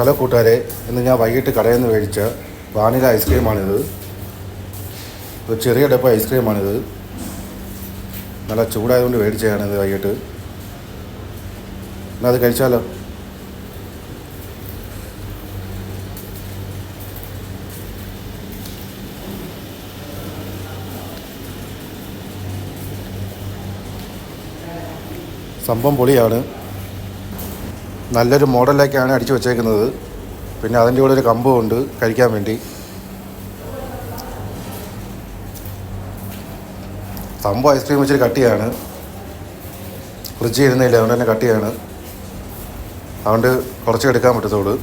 Hello കൂട്ടുകാരെ ഇന്ന് ഞാൻ വൈകിട്ട് കടയിൽ നിന്ന് മേടിച്ച വാനില ഐസ്ക്രീമാണിത്. ഒരു ചെറിയ ഡപ്പ ഐസ്ക്രീമാണിത്. നല്ല ചൂടായതുകൊണ്ട് മേടിച്ചതാണ് ഇത് വൈകിട്ട്. എന്നാൽ അത് കഴിച്ചാലോ? സംഭവം പൊളിയാണ്. നല്ലൊരു മോഡലിലേക്കാണ് അടിച്ചു വച്ചേക്കുന്നത്. പിന്നെ അതിന്റെ കൂടെ ഒരു കമ്പും ഉണ്ട് കഴിക്കാൻ വേണ്ടി. സംഭവം ഐസ്ക്രീം വെച്ചൊരു കട്ടിയാണ്. ഫ്രിഡ്ജ് ഇരുന്നില്ല അതുകൊണ്ട് തന്നെ കട്ടിയാണ്. അതുകൊണ്ട് കുറച്ച് എടുക്കാൻ പറ്റത്തുള്ളൂ.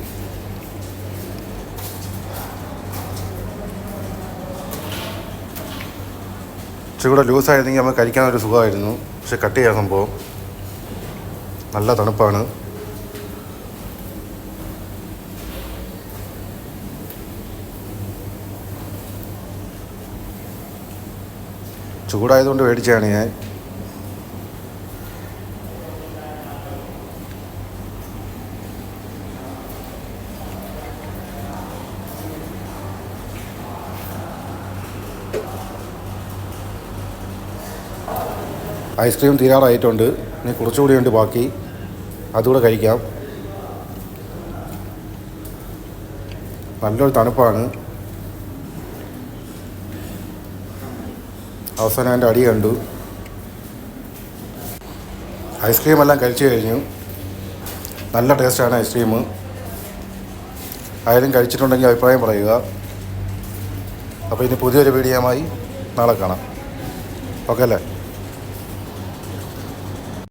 ഇച്ചിരി കൂടെ ലൂസായിരുന്നെങ്കിൽ നമുക്ക് കഴിക്കാനൊരു സുഖമായിരുന്നു. പക്ഷെ കട്ട് ചെയ്യാൻ സംഭവം. നല്ല തണുപ്പാണ്. ചൂടായതുകൊണ്ട് മേടിച്ചതാണ് ഞാൻ. ഐസ്ക്രീം തീരാറായിട്ടുണ്ട്. ഇനി കുറച്ചുകൂടി ഉണ്ട് ബാക്കി. അതുകൂടെ കഴിക്കാം. നല്ലൊരു തണുപ്പാണ്. അവസാനം എന്റെ അടി കണ്ടു. ഐസ്ക്രീം എല്ലാം കഴിച്ചു കഴിഞ്ഞു. നല്ല ടേസ്റ്റാണ് ഐസ്ക്രീം. ആയാലും കഴിച്ചിട്ടുണ്ടെങ്കിൽ അഭിപ്രായം പറയുക. അപ്പോൾ ഇനി പുതിയൊരു വീഡിയോയുമായി നാളെ കാണാം. ഓക്കെ അല്ലേ?